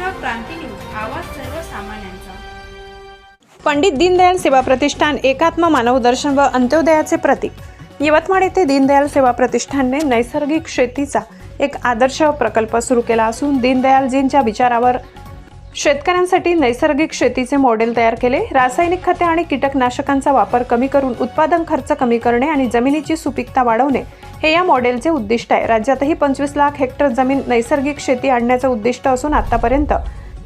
क्रांती news आवाज सर्वसामान्यांचा. पंडित दीनदयाल सेवा प्रतिष्ठान एकात्म मानवदर्शन व अंत्योदयाचे प्रतीक. यवतमाळ येथे दीनदयाल सेवा प्रतिष्ठानने नैसर्गिक शेतीचा एक आदर्श प्रकल्प सुरू केला असून दीनदयालजींच्या विचारावर शेतकऱ्यांसाठी नैसर्गिक शेतीचे मॉडेल तयार केले. रासायनिक खते आणि कीटकनाशकांचा वापर कमी करून उत्पादन खर्च कमी करणे आणि जमिनीची सुपीकता वाढवणे हे या मॉडेलचे उद्दिष्ट आहे. राज्यातही पंचवीस लाख हेक्टर जमीन नैसर्गिक शेती आणण्याचं उद्दिष्ट असून आतापर्यंत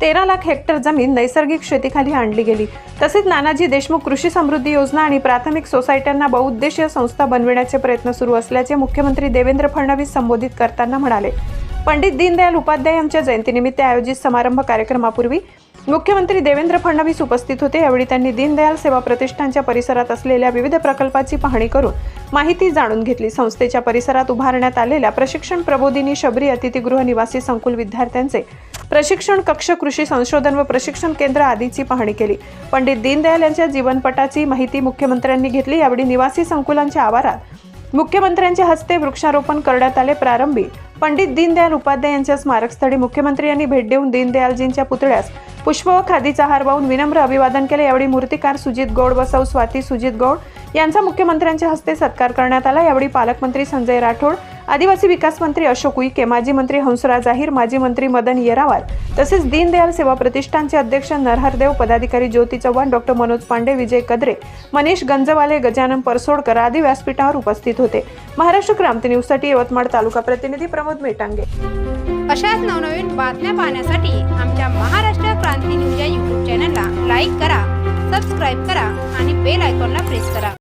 तेरा लाख हेक्टर जमीन नैसर्गिक शेतीखाली आणली गेली. तसेच नानाजी देशमुख कृषी समृद्धी योजना आणि प्राथमिक सोसायट्यांना बहुउद्देशीय संस्था बनविण्याचे प्रयत्न सुरू असल्याचे मुख्यमंत्री देवेंद्र फडणवीस संबोधित करताना म्हणाले. पंडित दीनदयाल उपाध्याय यांच्या जयंतीनिमित्त आयोजित समारंभ कार्यक्रमापूर्वी मुख्यमंत्री देवेंद्र फडणवीस उपस्थित होते. यावेळी त्यांनी दीनदयाल सेवा प्रतिष्ठानच्या परिसरात असलेल्या विविध प्रकल्पाची पाहणी करून माहिती जाणून घेतली. संस्थेच्या परिसरात उभारण्यात आलेल्या प्रशिक्षण प्रबोधिनी शबरी अतिथीगृह निवासी संकुल विद्यार्थ्यांचे प्रशिक्षण कक्ष कृषी संशोधन व प्रशिक्षण केंद्र आदीची पाहणी केली. पंडित दीनदयाल यांच्या जीवनपटाची माहिती मुख्यमंत्र्यांनी घेतली. यावेळी निवासी संकुलांच्या आवारात मुख्यमंत्र्यांच्या हस्ते वृक्षारोपण करण्यात आले. प्रारंभी पंडित दीनदयाल उपाध्याय यांच्या स्मारकस्थळी मुख्यमंत्री यांनी भेट देऊन दीनदयालजींच्या पुतळ्यास पुष्प व खादीचा हार वाहून विनम्र अभिवादन केले. यावेळी मूर्तिकार सुजित गौड व सौ स्वाती सुजित गौड यांचा मुख्यमंत्र्यांच्या हस्ते सत्कार करण्यात आला. यावेळी पालकमंत्री संजय राठोड आदिवासी विकास मंत्री अशोक उईके माजी मंत्री हंसराज अहिर माजी मंत्री मदन येरावार तसेच दीनदयाल सेवा प्रतिष्ठानचे अध्यक्ष नरहरदेव पदाधिकारी ज्योती चव्हाण डॉक्टर मनोज पांडे विजय कदरे मनीष गंजवाले गजानन परसोडकर आदी व्यासपीठावर उपस्थित होते. महाराष्ट्र क्रांती न्यूजसाठी यवतमाळ तालुका प्रतिनिधी प्रमोद मेटांगे. अशाच नवनवीन बातम्या पाहण्यासाठी आमच्या महाराष्ट्र क्रांती न्यूज या यूट्यूब चॅनलला लाईक करा सबस्क्राईब करा आणि बेल आयकॉनला प्रेस करा.